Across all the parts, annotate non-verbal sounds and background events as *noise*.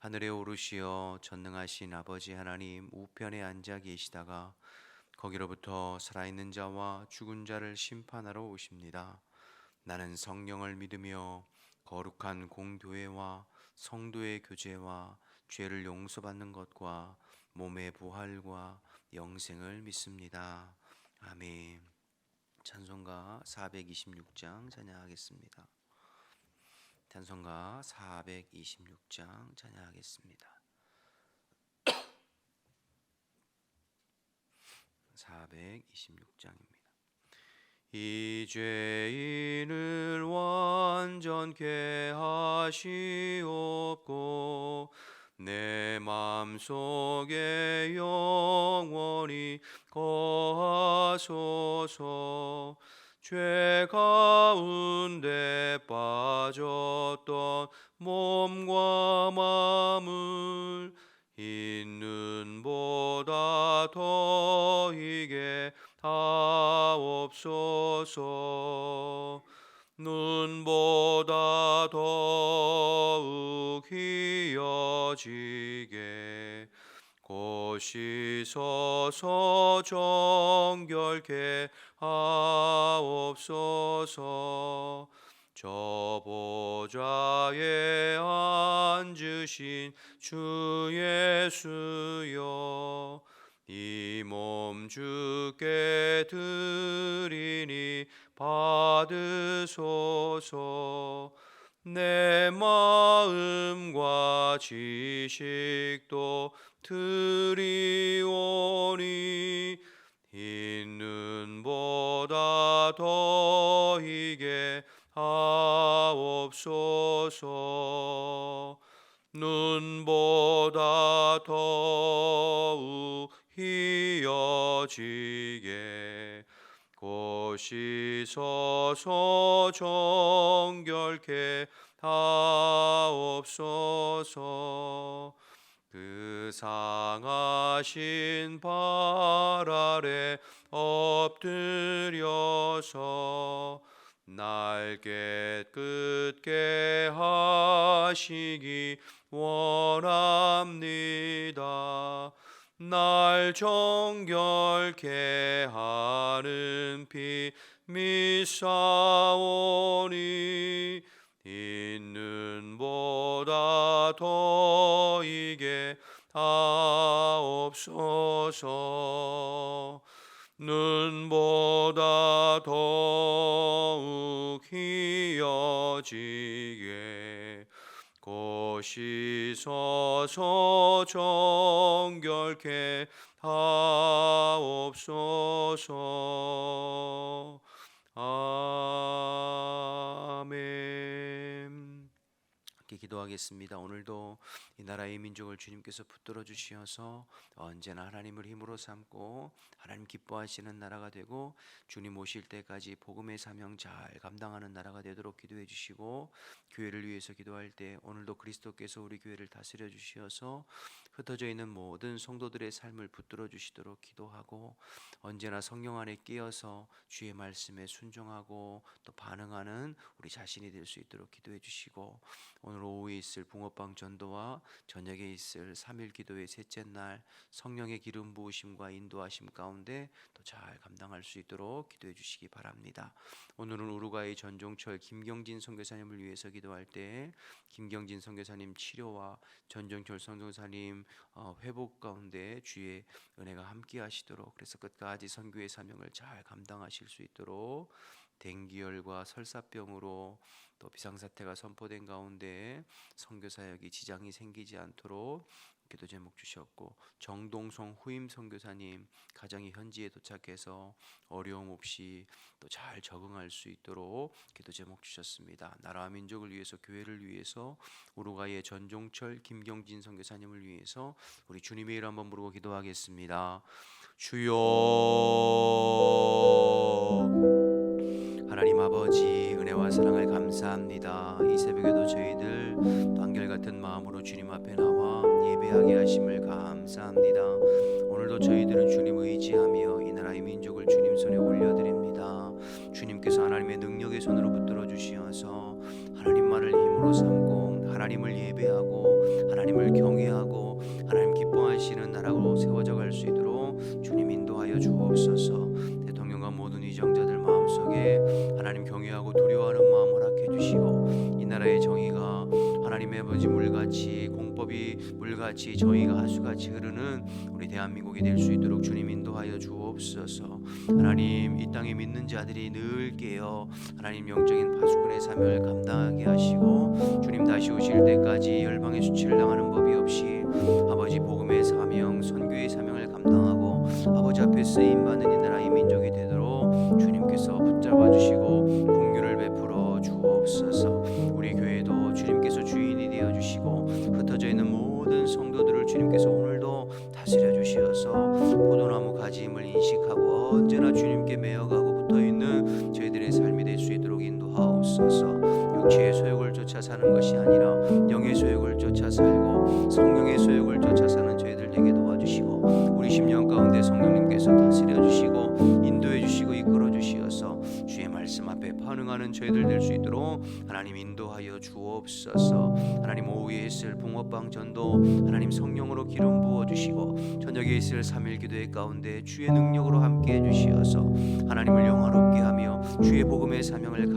하늘에 오르시어 전능하신 아버지 하나님 우편에 앉아 계시다가 거기로부터 살아있는 자와 죽은 자를 심판하러 오십니다. 나는 성령을 믿으며 거룩한 공교회와 성도의 교제와 죄를 용서받는 것과 몸의 부활과 영생을 믿습니다. 아멘. 찬송가 426장 찬양하겠습니다. 찬송가 426장 찬양하겠습니다. 426장입니다. 이 죄인을 완전케 하시옵고 내 맘속에 영원히 거하소서 죄 가운데 빠졌던 몸과 마음을 있는 보다 더이게 하옵소서 눈보다 더욱 희어지게 고시서서 정결케 하옵소서. 저 보좌에 앉으신 주 예수여 이 몸 주께 드리니 받으소서. 내 마음과 지식도 드리오니 있는 보다 더이게 하옵소서. 눈보다 더욱 희어지게 고시서서 정결케 하옵소서 그 상하신 발 아래 엎드려서 날 깨끗게 하시기 원합니다. 날 정결케 하는 피 미사오니 있는 보다 더이게 하옵소서. 눈보다 더욱 희어지게 고시서서 정결케 하옵소서 아멘 함께 기도하겠습니다. 오늘도 이 나라의 민족을 주님께서 붙들어 주시어서 언제나 하나님을 힘으로 삼고 하나님 기뻐하시는 나라가 되고 주님 오실 때까지 복음의 사명 잘 감당하는 나라가 되도록 기도해 주시고 교회를 위해서 기도할 때 오늘도 그리스도께서 우리 교회를 다스려 주시어서 흩어져 있는 모든 성도들의 삶을 붙들어 주시도록 기도하고 언제나 성령 안에 끼어서 주의 말씀에 순종하고 또 반응하는 우리 자신이 될 수 있도록 기도해 주시고 오늘 오후에 있을 붕어빵 전도와 저녁에 있을 3일 기도의 셋째 날 성령의 기름 부으심과 인도하심 가운데 또 잘 감당할 수 있도록 기도해 주시기 바랍니다. 오늘은 우루과이 전종철 김경진 선교사님을 위해서 기도할 때 김경진 선교사님 치료와 전종철 선교사님 어, 회복 가운데 주의 은혜가 함께 하시도록 그래서 끝까지 선교의 사명을 잘 감당하실 수 있도록 dengi열과 설사병으로 또 비상사태가 선포된 가운데 선교 사역이 지장이 생기지 않도록 기도 제목 주셨고 정동성 후임 선교사님 가정이 현지에 도착해서 어려움 없이 또 잘 적응할 수 있도록 기도 제목 주셨습니다. 나라와 민족을 위해서 교회를 위해서 우루과이의 전종철 김경진 선교사님을 위해서 우리 주님의 이름 한번 부르고 기도하겠습니다. 주여 하나님 아버지 은혜와 사랑을 감사합니다. 이 새벽에도 저희들 또 한결같은 마음으로 주님 앞에 나와 예배하게 하심을 감사합니다. 오늘도 저희들은 주님 의지하며 이 나라의 민족을 주님 손에 올려드립니다. 주님께서 하나님의 능력의 손으로 붙들어 주시어서 하나님만을 힘으로 삼고 하나님을 예배하고 하나님을 경외하고 하나님 기뻐하시는 나라로 세워져 갈 수 있도록 주님 인도하여 주옵소서. 마음속에 하나님 경외하고 두려워하는 마음 허락해 주시고 이 나라의 정의가 하나님의 아버지 물같이 공법이 물같이 정의가 하수같이 흐르는 우리 대한민국이 될 수 있도록 주님 인도하여 주옵소서. 하나님 이 땅에 믿는 자들이 늘 깨어 하나님 영적인 파수꾼의 사명을 감당하게 하시고 주님 다시 오실 때까지 열방의 수치를 당하는 법이 없이 아버지 복음의 사명 선교의 사명을 감당하고 아버지 앞에 쓰임 받는 붙잡아 주시고 긍휼을 베풀어 주옵소서. 우리 교회도 주님께서 주인이 되어 주시고 흩어져 있는 모든 성도들을 주님께서 오늘도 다스려 주시어서 포도나무 가지임을 인식하고 언제나 주님께 매어가고 붙어 있는 저희들의 삶이 될 수 있도록 인도하옵소서. 육체의 소욕을 쫓아 사는 것이 아니라 영의 소욕을 쫓아 살고 성령의 소욕을 쫓아 사는 저희들 되게 도와주시고 우리 심령 가운데 성령님께서 다스려 주시고 말씀 앞에 반응하는 저희들 될 수 있도록 하나님 인도하여 주옵소서. 하나님 오후에 있을 붕어빵 전도 하나님 성령으로 기름 부어 주시고 저녁에 있을 삼일 기도회 가운데 주의 능력으로 함께 해 주시어서 하나님을 영화롭게 하며 주의 복음의 사명을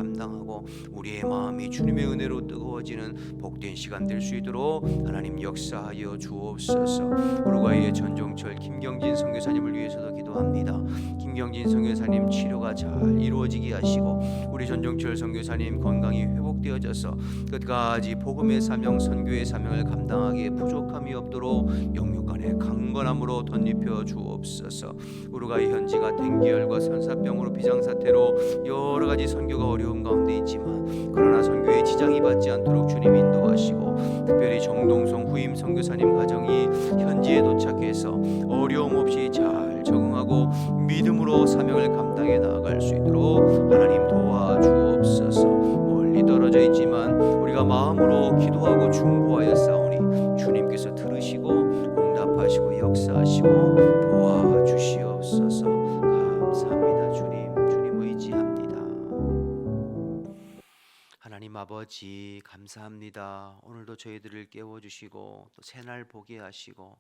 우리의 마음이 주님의 은혜로 뜨거워지는 복된 시간 될 수 있도록 하나님 역사하여 주옵소서. 우루과이의 전종철 김경진 선교사님을 위해서도 기도합니다. 김경진 선교사님 치료가 잘 이루어지게 하시고 우리 전종철 선교사님 건강이 회복되어져서 끝까지 복음의 사명 선교의 사명을 감당하기에 부족함이 없도록 영육 간의 강건함으로 덧입혀 주옵소서. 우루과이 현지가 dengi열과 선사병으로 비상사태로 여러 가지 선교가 어려운 가운데 있지만 그러나 선교에 지장이 받지 않도록 주님 인도하시고 특별히 정동성 후임 선교사님 가정이 현지에 도착해서 어려움 없이 아버지 감사합니다. 오늘도 저희들을 깨워 주시고 또 새날 보게 하시고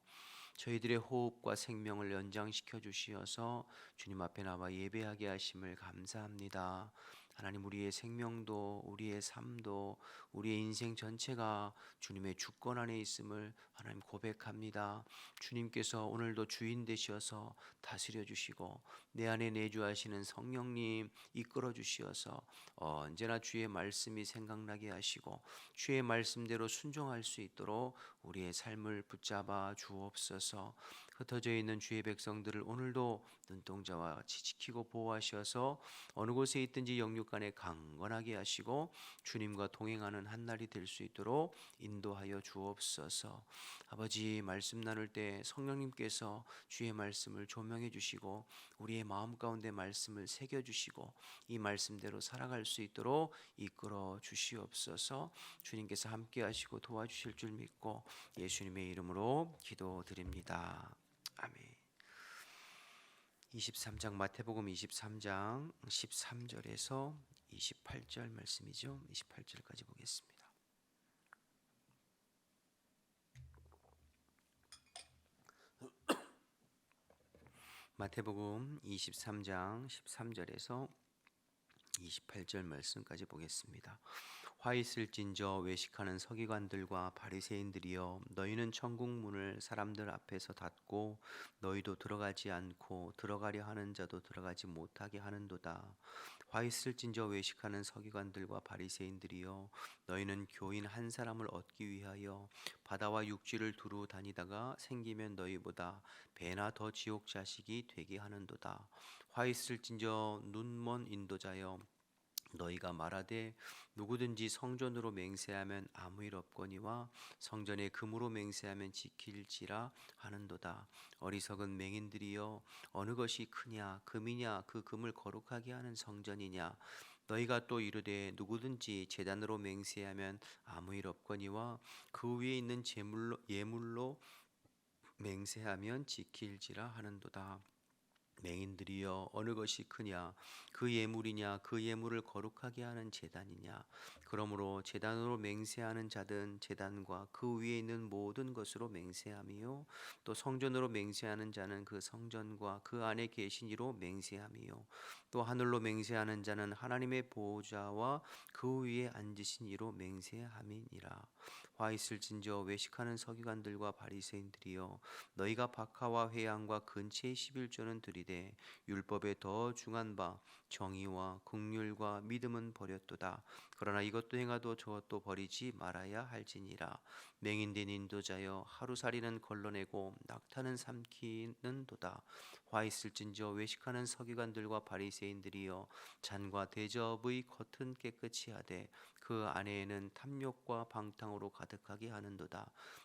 저희들의 호흡과 생명을 연장시켜 주시어서 주님 앞에 나와 예배하게 하심을 감사합니다. 하나님 우리의 생명도 우리의 삶도 우리의 인생 전체가 주님의 주권 안에 있음을 하나님 고백합니다. 주님께서 오늘도 주인 되셔서 다스려 주시고 내 안에 내주하시는 성령님 이끌어 주시어서 언제나 주의 말씀이 생각나게 하시고 주의 말씀대로 순종할 수 있도록 우리의 삶을 붙잡아 주옵소서. 흩어져 있는 주의 백성들을 오늘도 눈동자와 같이 지키고 보호하셔서 어느 곳에 있든지 영육간에 강건하게 하시고 주님과 동행하는 한 날이 될 수 있도록 인도하여 주옵소서. 아버지 말씀 나눌 때 성령님께서 주의 말씀을 조명해 주시고 우리의 마음 가운데 말씀을 새겨 주시고 이 말씀대로 살아갈 수 있도록 이끌어 주시옵소서. 주님께서 함께 하시고 도와주실 줄 믿고 예수님의 이름으로 기도드립니다. 아멘. 23장 마태복음 23장 13절에서 28절 말씀이죠. 28절까지 보겠습니다. *clears throat* 마태복음 23장 13절에서 28절 말씀까지 보겠습니다. 화 있을진저 외식하는 서기관들과 바리새인들이여 너희는 천국 문을 사람들 앞에서 닫고 너희도 들어가지 않고 들어가려 하는 자도 들어가지 못하게 하는도다 화 있을진저 외식하는 서기관들과 바리새인들이여 너희는 교인 한 사람을 얻기 위하여 바다와 육지를 두루 다니다가 생기면 너희보다 배나 더 지옥 자식이 되게 하는도다. 화 있을진저 눈먼 인도자여 너희가 말하되 누구든지 성전으로 맹세하면 아무 일 없거니와 성전에 금으로 맹세하면 지킬지라 하는도다. 어리석은 맹인들이여 어느 것이 크냐 금이냐 그 금을 거룩하게 하는 성전이냐? 너희가 또 이르되 누구든지 제단으로 맹세하면 아무 일 없거니와 그 위에 있는 제물로 예물로 맹세하면 지킬지라 하는도다 맹인들이여 어느 것이 크냐? 그 예물이냐? 그 예물을 거룩하게 하는 제단이냐? 그러므로 제단으로 맹세하는 자든 제단과 그 위에 있는 모든 것으로 맹세함이요. 또 성전으로 맹세하는 자는 그 성전과 그 안에 계신 이로 맹세함이요. 또 하늘로 맹세하는 자는 하나님의 보호자와 그 위에 앉으신 이로 맹세함이니라 화 있을진저 외식하는 서기관들과 바리새인들이여 너희가 박하와 회양과 근처의 십일조는 들이되 율법에 더 중한 바 정의와 긍휼과 믿음은 버렸도다. 그러나 이것도 행하도 저것도 버리지 말아야 할지니라. 맹인된 인도자여 하루살이는 걸러내고 낙타는 삼키는도다. 화 있을진저 외식하는 서기관들과 바리새인들이여 잔과 대접의 겉은 깨끗이 하되 그 안에는 탐욕과 방탕으로 가득하게 하는도다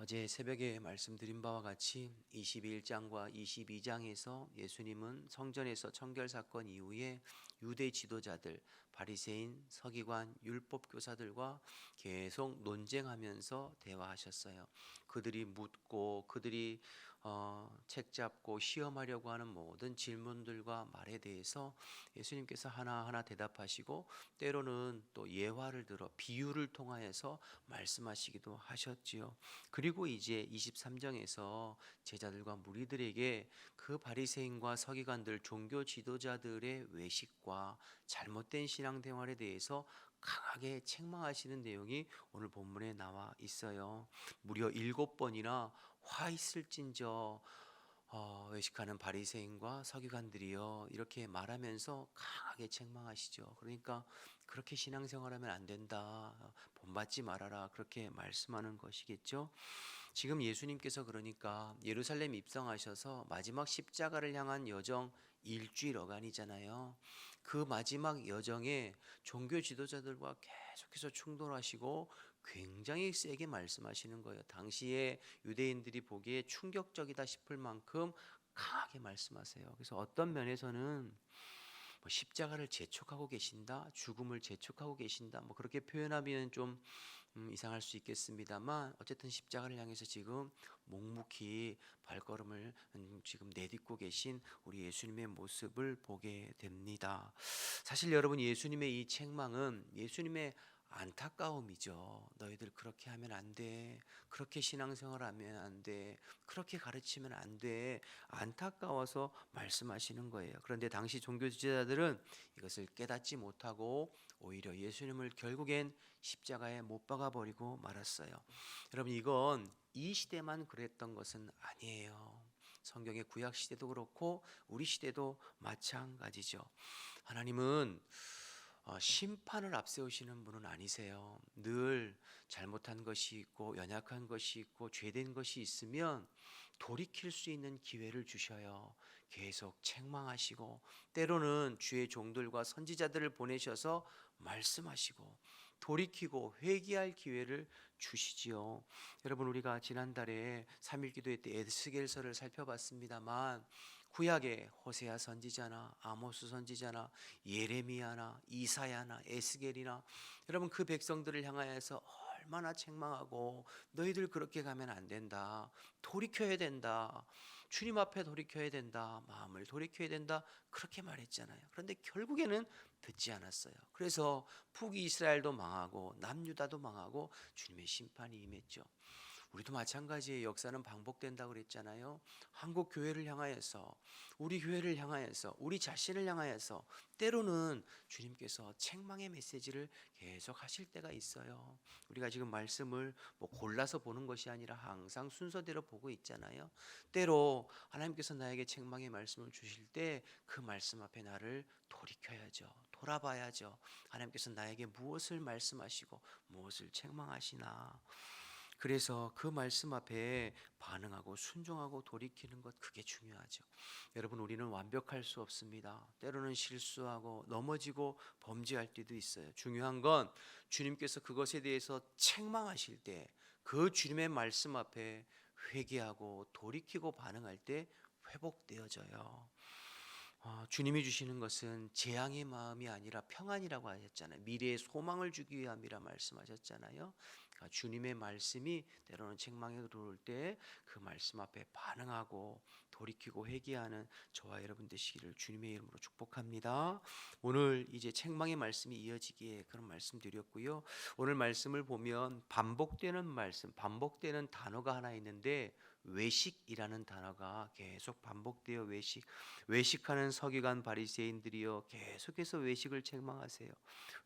어제 새벽에 말씀드린 바와 같이 21장과 22장에서 예수님은 성전에서 청결 사건 이후에 유대 지도자들, 바리새인, 서기관, 율법 교사들과 계속 논쟁하면서 대화하셨어요. 그들이 묻고 그들이 어, 책 잡고 시험하려고 하는 모든 질문들과 말에 대해서 예수님께서 하나하나 대답하시고 때로는 또 예화를 들어 비유를 통하여서 말씀하시기도 하셨지요. 그리고 이제 23장에서 제자들과 무리들에게 그 바리새인과 서기관들 종교 지도자들의 외식과 잘못된 신앙 생활에 대해서 강하게 책망하시는 내용이 오늘 본문에 나와 있어요. 무려 일곱 번이나 화 있을진저 어, 외식하는 바리새인과 서기관들이요 이렇게 말하면서 강하게 책망하시죠. 그러니까 그렇게 신앙생활하면 안 된다. 본받지 말아라. 그렇게 말씀하는 것이겠죠. 지금 예수님께서 그러니까 예루살렘 입성하셔서 마지막 십자가를 향한 여정 일주일 어간이잖아요. 그 마지막 여정에 종교 지도자들과 계속해서 충돌하시고 굉장히 세게 말씀하시는 거예요. 당시에 유대인들이 보기에 충격적이다 싶을 만큼 강하게 말씀하세요. 그래서 어떤 면에서는 뭐 십자가를 재촉하고 계신다, 죽음을 재촉하고 계신다, 뭐 그렇게 표현하면 좀 음, 이상할 수 있겠습니다만 어쨌든 십자가를 향해서 지금 묵묵히 발걸음을 음, 지금 내딛고 계신 우리 예수님의 모습을 보게 됩니다. 사실 여러분 예수님의 이 책망은 예수님의 안타까움이죠. 너희들 그렇게 하면 안 돼. 그렇게 신앙생활 하면 안 돼. 그렇게 가르치면 안 돼. 안타까워서 말씀하시는 거예요. 그런데 당시 종교 지도자들은 이것을 깨닫지 못하고 오히려 예수님을 결국엔 십자가에 못 박아 버리고 말았어요. 여러분 이건 이 시대만 그랬던 것은 아니에요. 성경의 구약 시대도 그렇고 우리 시대도 마찬가지죠. 하나님은 어, 심판을 앞세우시는 분은 아니세요. 늘 잘못한 것이 있고 연약한 것이 있고 죄된 것이 있으면 돌이킬 수 있는 기회를 주셔요. 계속 책망하시고 때로는 주의 종들과 선지자들을 보내셔서 말씀하시고 돌이키고 회개할 기회를 주시지요. 여러분 우리가 지난달에 3일 기도회 때 에스겔서를 살펴봤습니다만 구약의 호세아 선지자나 아모스 선지자나 예레미야나 이사야나 에스겔이나 여러분 그 백성들을 향하여서 얼마나 책망하고 너희들 그렇게 가면 안 된다. 돌이켜야 된다. 주님 앞에 돌이켜야 된다. 마음을 돌이켜야 된다. 그렇게 말했잖아요. 그런데 결국에는 듣지 않았어요. 그래서 북이스라엘도 망하고 남유다도 망하고 주님의 심판이 임했죠. 우리도 마찬가지의 역사는 반복된다고 그랬잖아요. 한국 교회를 향하여서 우리 교회를 향하여서 우리 자신을 향하여서 때로는 주님께서 책망의 메시지를 계속 하실 때가 있어요. 우리가 지금 말씀을 뭐 골라서 보는 것이 아니라 항상 순서대로 보고 있잖아요. 때로 하나님께서 나에게 책망의 말씀을 주실 때 그 말씀 앞에 나를 돌이켜야죠. 돌아봐야죠. 하나님께서 나에게 무엇을 말씀하시고 무엇을 책망하시나. 그래서 그 말씀 앞에 반응하고 순종하고 돌이키는 것 그게 중요하죠. 여러분 우리는 완벽할 수 없습니다. 때로는 실수하고 넘어지고 범죄할 때도 있어요. 중요한 건 주님께서 그것에 대해서 책망하실 때 그 주님의 말씀 앞에 회개하고 돌이키고 반응할 때 회복되어져요. 어, 주님이 주시는 것은 재앙의 마음이 아니라 평안이라고 하셨잖아요. 미래의 소망을 주기 위함이라 말씀하셨잖아요. 그러니까 주님의 말씀이 때로는 책망에 들어올 때 그 말씀 앞에 반응하고 돌이키고 회개하는 저와 여러분 되시기를 주님의 이름으로 축복합니다. 오늘 이제 책망의 말씀이 이어지기에 그런 말씀 드렸고요. 오늘 말씀을 보면 반복되는 말씀, 반복되는 단어가 하나 있는데 외식이라는 단어가 계속 반복되어 외식, 외식하는 서기관 바리새인들이여 계속해서 외식을 책망하세요.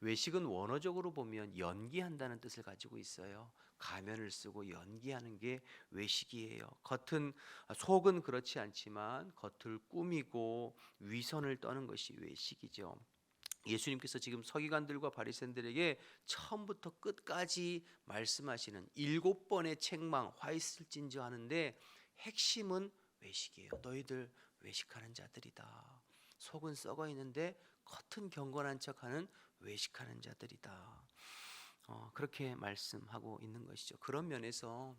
외식은 원어적으로 보면 연기한다는 뜻을 가지고 있어요. 가면을 쓰고 연기하는 게 외식이에요. 겉은 속은 그렇지 않지만 겉을 꾸미고 위선을 떠는 것이 외식이죠. 예수님께서 지금 서기관들과 바리새인들에게 처음부터 끝까지 말씀하시는 일곱 번의 책망 화 있을진저 하는데 핵심은 외식이에요. 너희들 외식하는 자들이다. 속은 썩어 있는데 겉은 경건한 척하는 외식하는 자들이다. 어, 그렇게 말씀하고 있는 것이죠. 그런 면에서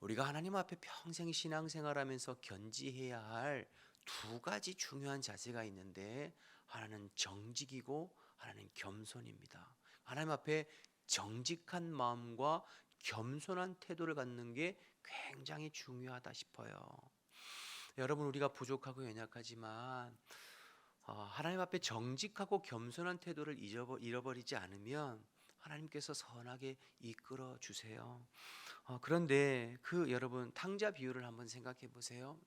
우리가 하나님 앞에 평생 신앙생활하면서 견지해야 할 두 가지 중요한 자세가 있는데 하나는 정직이고 하나는 겸손입니다. 하나님 앞에 정직한 마음과 겸손한 태도를 갖는 게 굉장히 중요하다 싶어요. 여러분 우리가 부족하고 연약하지만 어, 하나님 앞에 정직하고 겸손한 태도를 잃어버리지 않으면 하나님께서 선하게 이끌어 주세요. 어, 그런데 그 여러분 탕자 비유를 한번 생각해 보세요.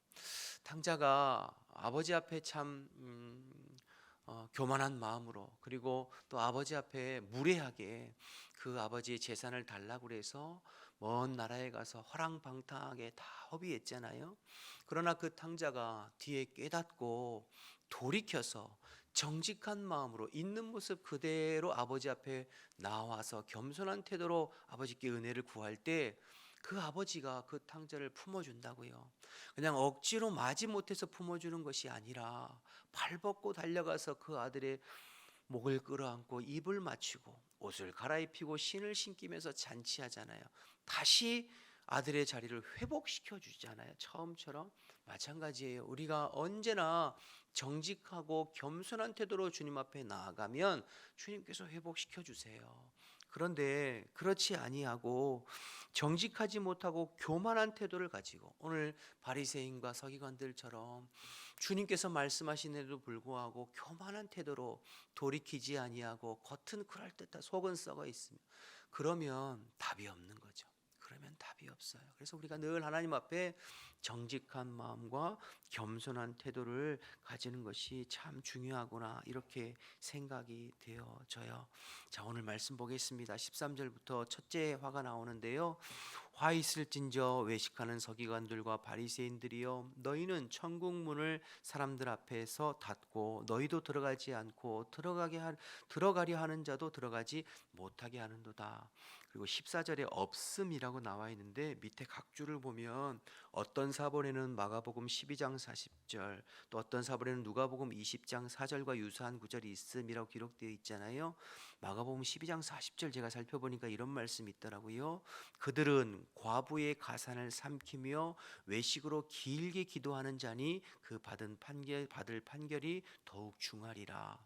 탕자가 아버지 앞에 참 음, 어, 교만한 마음으로 그리고 또 아버지 앞에 무례하게 그 아버지의 재산을 달라고 그래서 먼 나라에 가서 허랑방탕하게 다 허비했잖아요. 그러나 그 탕자가 뒤에 깨닫고 돌이켜서 정직한 마음으로 있는 모습 그대로 아버지 앞에 나와서 겸손한 태도로 아버지께 은혜를 구할 때 그 아버지가 그 탕자를 품어준다고요. 그냥 억지로 마지 못해서 품어주는 것이 아니라 발벗고 달려가서 그 아들의 목을 끌어안고 입을 맞추고 옷을 갈아입히고 신을 신기면서 잔치하잖아요. 다시 아들의 자리를 회복시켜 주잖아요. 처음처럼 마찬가지예요. 우리가 언제나 정직하고 겸손한 태도로 주님 앞에 나아가면 주님께서 회복시켜 주세요. 그런데 그렇지 아니하고 정직하지 못하고 교만한 태도를 가지고 오늘 바리새인과 서기관들처럼 주님께서 말씀하신데도 불구하고 교만한 태도로 돌이키지 아니하고 겉은 그럴듯하 속은 썩어 있으며 그러면 답이 없는 거죠. 그러면 답이 없어요. 그래서 우리가 늘 하나님 앞에 정직한 마음과 겸손한 태도를 가지는 것이 참 중요하구나 이렇게 생각이 되어져요. 자, 오늘 말씀 보겠습니다. 13절부터 첫째 화가 나오는데요. 화 있을진저 외식하는 서기관들과 바리새인들이여 너희는 천국 문을 사람들 앞에서 닫고 너희도 들어가지 않고 들어가게 하, 들어가려 하는 자도 들어가지 못하게 하는도다. 그리고 14절에 없음이라고 나와 있는데 밑에 각 줄을 보면 어떤 사본에는 마가복음 12장 40절 또 어떤 사본에는 누가복음 20장 4절과 유사한 구절이 있음이라고 기록되어 있잖아요. 마가복음 12장 40절 제가 살펴보니까 이런 말씀이 있더라고요. 그들은 과부의 가산을 삼키며 외식으로 길게 기도하는 자니 그 받은 판결 받을 판결이 더욱 중하리라.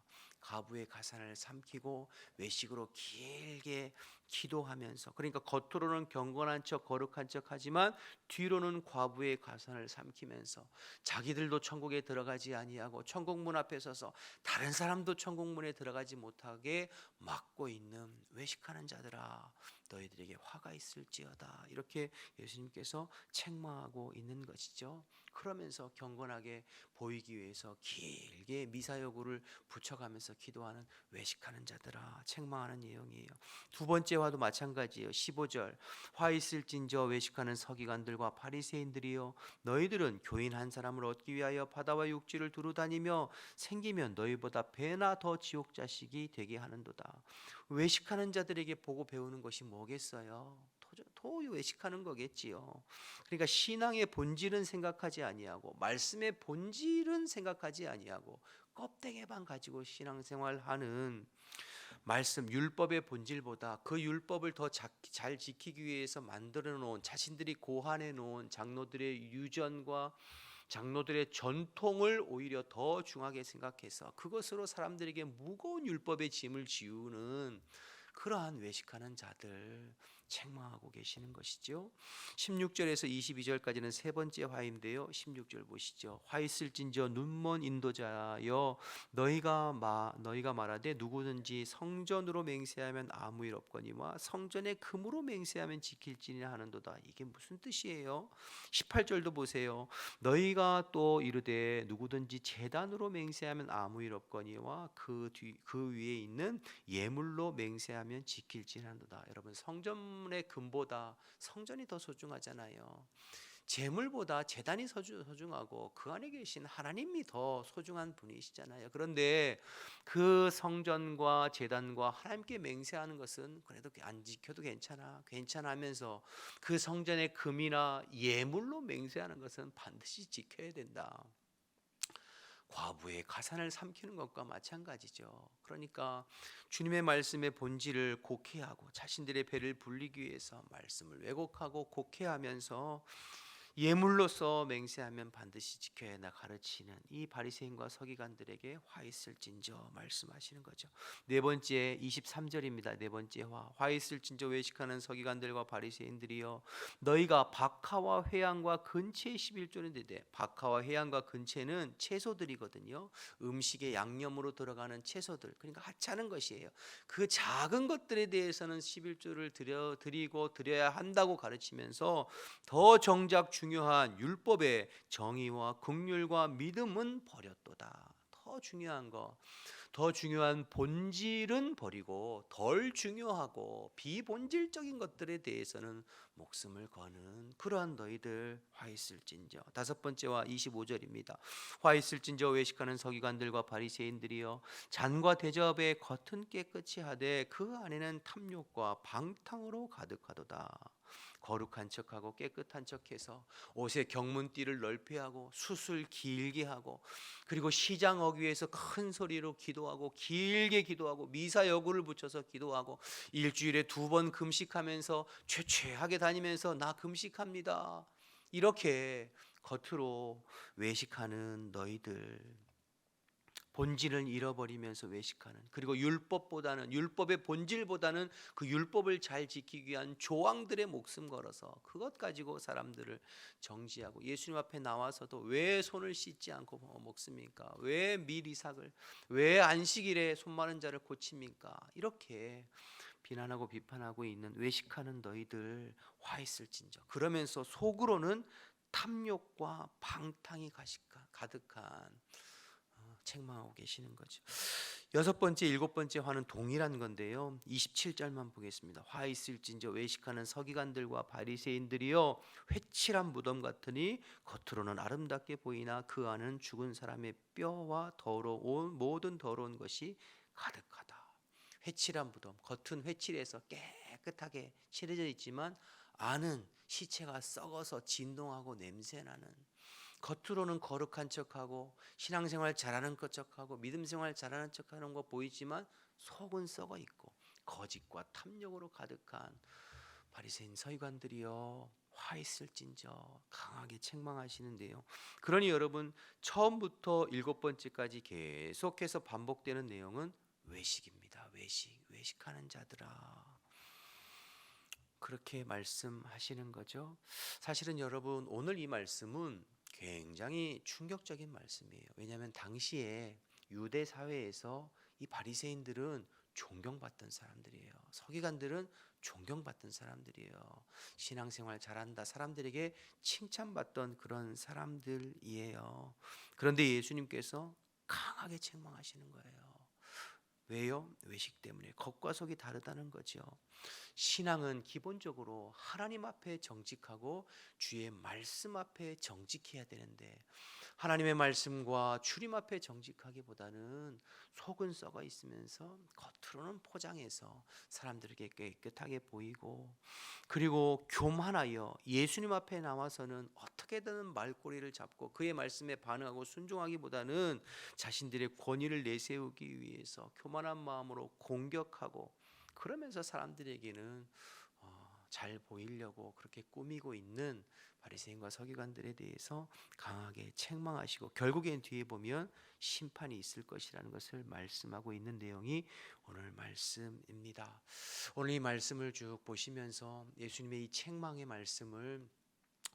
가부의 가산을 삼키고 외식으로 길게 기도하면서 그러니까 겉으로는 경건한 척 거룩한 척 하지만 뒤로는 과부의 가산을 삼키면서 자기들도 천국에 들어가지 아니하고 천국 문 앞에 서서 다른 사람도 천국 문에 들어가지 못하게 막고 있는 외식하는 자들아 너희들에게 화가 있을지어다 이렇게 예수님께서 책망하고 있는 것이죠. 그러면서 경건하게 보이기 위해서 길게 미사여구를 붙여가면서 기도하는 외식하는 자들아 책망하는 내용이에요. 두 번째 화도 마찬가지예요. 15절 화 있을진저 외식하는 서기관들과 바리새인들이여 너희들은 교인 한 사람을 얻기 위하여 바다와 육지를 두루 다니며 생기면 너희보다 배나 더 지옥 자식이 되게 하는도다. 외식하는 자들에게 보고 배우는 것이 뭐겠어요? 도유 외식하는 거겠지요. 그러니까 신앙의 본질은 생각하지 아니하고 말씀의 본질은 생각하지 아니하고 껍데기만 가지고 신앙생활하는 말씀 율법의 본질보다 그 율법을 더 잘 지키기 위해서 만들어 놓은 자신들이 고안해 놓은 장로들의 유전과 장로들의 전통을 오히려 더 중하게 생각해서 그것으로 사람들에게 무거운 율법의 짐을 지우는 그러한 외식하는 자들 책망하고 계시는 것이죠. 16절에서 22절까지는 세 번째 화인데요. 16절 보시죠. 화 있을진저 눈먼 인도자여 너희가 마 너희가 말하되 누구든지 성전으로 맹세하면 아무 일 없거니와 성전에 금으로 맹세하면 지킬지니 하는도다. 이게 무슨 뜻이에요? 18절도 보세요. 너희가 또 이르되 누구든지 재단으로 맹세하면 아무 일 없거니와 그뒤그 위에 있는 예물로 맹세하면 지킬지니 하는도다. 여러분 성전 의 금보다 성전이 더 소중하잖아요. 재물보다 재단이 소중하고 그 안에 계신 하나님이 더 소중한 분이시잖아요. 그런데 그 성전과 재단과 하나님께 맹세하는 것은 그래도 안 지켜도 괜찮아, 괜찮아 하면서 그 성전의 금이나 예물로 맹세하는 것은 반드시 지켜야 된다. 과부의 가산을 삼키는 것과 마찬가지죠. 그러니까 주님의 말씀의 본질을 곡해하고 자신들의 배를 불리기 위해서 말씀을 왜곡하고 곡해하면서 예물로서 맹세하면 반드시 지켜야 한다 가르치는 이 바리새인과 서기관들에게 화 있을진저 말씀하시는 거죠. 네 번째 23절입니다. 네 번째 화. 화 있을진저 외식하는 서기관들과 바리새인들이여 너희가 박하와 회양과 근채 11조인데 박하와 회양과 근채는 채소들이거든요. 음식의 양념으로 들어가는 채소들. 그러니까 하찮은 것이에요. 그 작은 것들에 대해서는 11조를 드려 드리고 드려야 한다고 가르치면서 더 정작 중요한 율법의 정의와 긍휼과 믿음은 버렸도다. 더 중요한 거, 더 중요한 본질은 버리고 덜 중요하고 비본질적인 것들에 대해서는 목숨을 거는 그러한 너희들 화 있을진저. 다섯 번째와 25절입니다. 화 있을진저 외식하는 서기관들과 바리새인들이여 잔과 대접의 겉은 깨끗이 하되 그 안에는 탐욕과 방탕으로 가득하도다. 거룩한 척하고 깨끗한 척해서 옷에 경문띠를 넓게 하고 숯을 길게 하고 그리고 시장 어귀에서 큰 소리로 기도하고 길게 기도하고 미사 여구를 붙여서 기도하고 일주일에 두 번 금식하면서 최최하게 다니면서 나 금식합니다. 이렇게 겉으로 외식하는 너희들 본질을 잃어버리면서 외식하는 그리고 율법보다는 율법의 본질보다는 그 율법을 잘 지키기 위한 조항들의 목숨 걸어서 그것 가지고 사람들을 정지하고 예수님 앞에 나와서도 왜 손을 씻지 않고 먹습니까? 왜 미리삭을 왜 안식일에 손 마른 자를 고칩니까? 이렇게 비난하고 비판하고 있는 외식하는 너희들 화 있을진저 그러면서 속으로는 탐욕과 방탕이 가득한 어, 책망하고 계시는 거죠. 여섯 번째, 일곱 번째 화는 동일한 건데요. 27절만 보겠습니다. 화 있을진저 외식하는 서기관들과 바리새인들이여 회칠한 무덤 같으니 겉으로는 아름답게 보이나 그 안은 죽은 사람의 뼈와 더러운 모든 더러운 것이 가득하다. 회칠한 무덤, 겉은 회칠해서 깨끗하게 칠해져 있지만 안은 시체가 썩어서 진동하고 냄새 나는 겉으로는 거룩한 척하고 신앙생활 잘하는 것 척하고 믿음생활 잘하는 척하는 거 보이지만 속은 썩어 있고 거짓과 탐욕으로 가득한 바리새인 서기관들이여 화 있을진저 강하게 책망하시는데요. 그러니 여러분 처음부터 일곱 번째까지 계속해서 반복되는 내용은 외식입니다. 외식, 외식하는 자들아. 그렇게 말씀하시는 거죠. 사실은 여러분 오늘 이 말씀은 굉장히 충격적인 말씀이에요. 왜냐하면 당시에 유대 사회에서 이 바리새인들은 존경받던 사람들이에요. 서기관들은 존경받던 사람들이에요. 신앙생활 잘한다 사람들에게 칭찬받던 그런 사람들이에요. 그런데 예수님께서 강하게 책망하시는 거예요. 왜요? 외식 때문에 겉과 속이 다르다는 거죠. 신앙은 기본적으로 하나님 앞에 정직하고 주의 말씀 앞에 정직해야 되는데 하나님의 말씀과 주님 앞에 정직하기보다는 속은 썩어 있으면서 겉으로는 포장해서 사람들에게 깨끗하게 보이고 그리고 교만하여 예수님 앞에 나와서는 어떻게든 말꼬리를 잡고 그의 말씀에 반응하고 순종하기보다는 자신들의 권위를 내세우기 위해서 교만한 마음으로 공격하고 그러면서 사람들에게는 어, 잘 보이려고 그렇게 꾸미고 있는 바리새인과 서기관들에 대해서 강하게 책망하시고 결국엔 뒤에 보면 심판이 있을 것이라는 것을 말씀하고 있는 내용이 오늘 말씀입니다. 오늘 이 말씀을 쭉 보시면서 예수님의 이 책망의 말씀을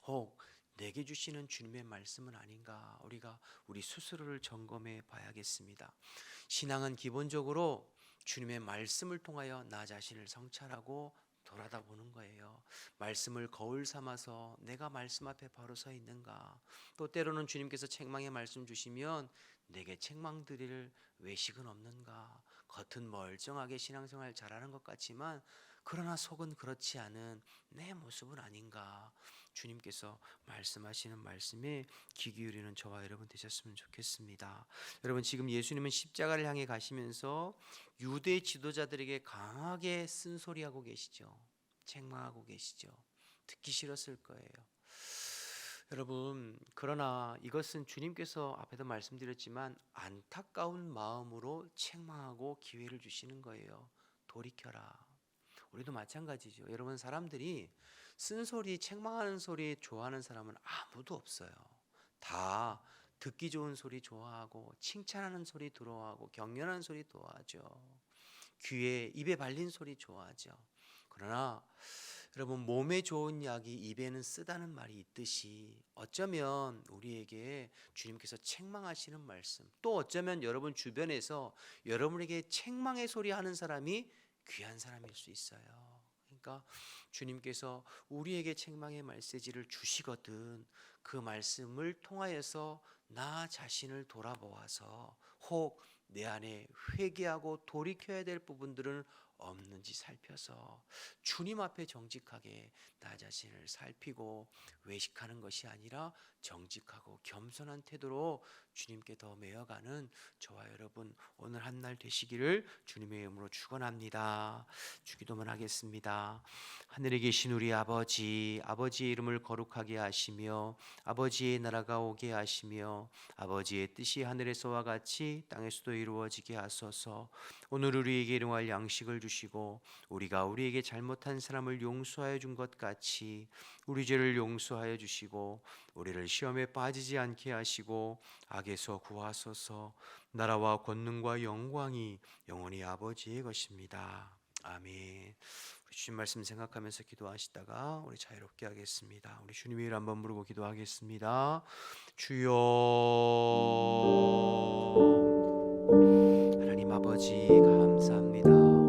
혹 내게 주시는 주님의 말씀은 아닌가 우리가 우리 스스로를 점검해 봐야겠습니다. 신앙은 기본적으로 주님의 말씀을 통하여 나 자신을 성찰하고 돌아다 보는 거예요. 말씀을 거울 삼아서 내가 말씀 앞에 바로 서 있는가. 또 때로는 주님께서 책망의 말씀 주시면 내게 책망 드릴 외식은 없는가. 겉은 멀쩡하게 신앙생활 잘하는 것 같지만 그러나 속은 그렇지 않은 내 모습은 아닌가. 주님께서 말씀하시는 말씀에 귀 기울이는 저와 여러분 되셨으면 좋겠습니다. 여러분 지금 예수님은 십자가를 향해 가시면서 유대 지도자들에게 강하게 쓴소리하고 계시죠. 책망하고 계시죠. 듣기 싫었을 거예요. 여러분, 그러나 이것은 주님께서 앞에도 말씀드렸지만 안타까운 마음으로 책망하고 기회를 주시는 거예요. 돌이켜라. 우리도 마찬가지죠. 여러분, 사람들이 쓴소리, 책망하는 소리 좋아하는 사람은 아무도 없어요. 다 듣기 좋은 소리 좋아하고 칭찬하는 소리 들어하고 격려하는 소리 좋아하죠. 귀에 입에 발린 소리 좋아하죠. 그러나 여러분 몸에 좋은 약이 입에는 쓰다는 말이 있듯이 어쩌면 우리에게 주님께서 책망하시는 말씀 또 어쩌면 여러분 주변에서 여러분에게 책망의 소리 하는 사람이 귀한 사람일 수 있어요. 그러니까 주님께서 우리에게 책망의 말세지를 주시거든 그 말씀을 통하여서 나 자신을 돌아보아서 혹 내 안에 회개하고 돌이켜야 될 부분들은 없는지 살펴서 주님 앞에 정직하게 나 자신을 살피고 외식하는 것이 아니라 정직하고 겸손한 태도로 주님께 더 메어가는 저와 여러분 오늘 한 날 되시기를 주님의 이름으로 축원합니다. 주기도만 하겠습니다. 하늘에 계신 우리 아버지 아버지의 이름을 거룩하게 하시며 아버지의 나라가 오게 하시며 아버지의 뜻이 하늘에서와 같이 땅에서도 이루어지게 하소서. 오늘 우리에게 일용할 양식을 주시고 우리가 우리에게 잘못한 사람을 용서하여 준 것 같이 우리 죄를 용서하여 주시고 우리를 시험에 빠지지 않게 하시고 악에서 구하소서 나라와 권능과 영광이 영원히 아버지의 것입니다. 아멘. 우리 주님 말씀 생각하면서 기도하시다가 우리 자유롭게 하겠습니다. 우리 주님의 일 한번 부르고 기도하겠습니다. 주여 하나님 아버지 감사합니다.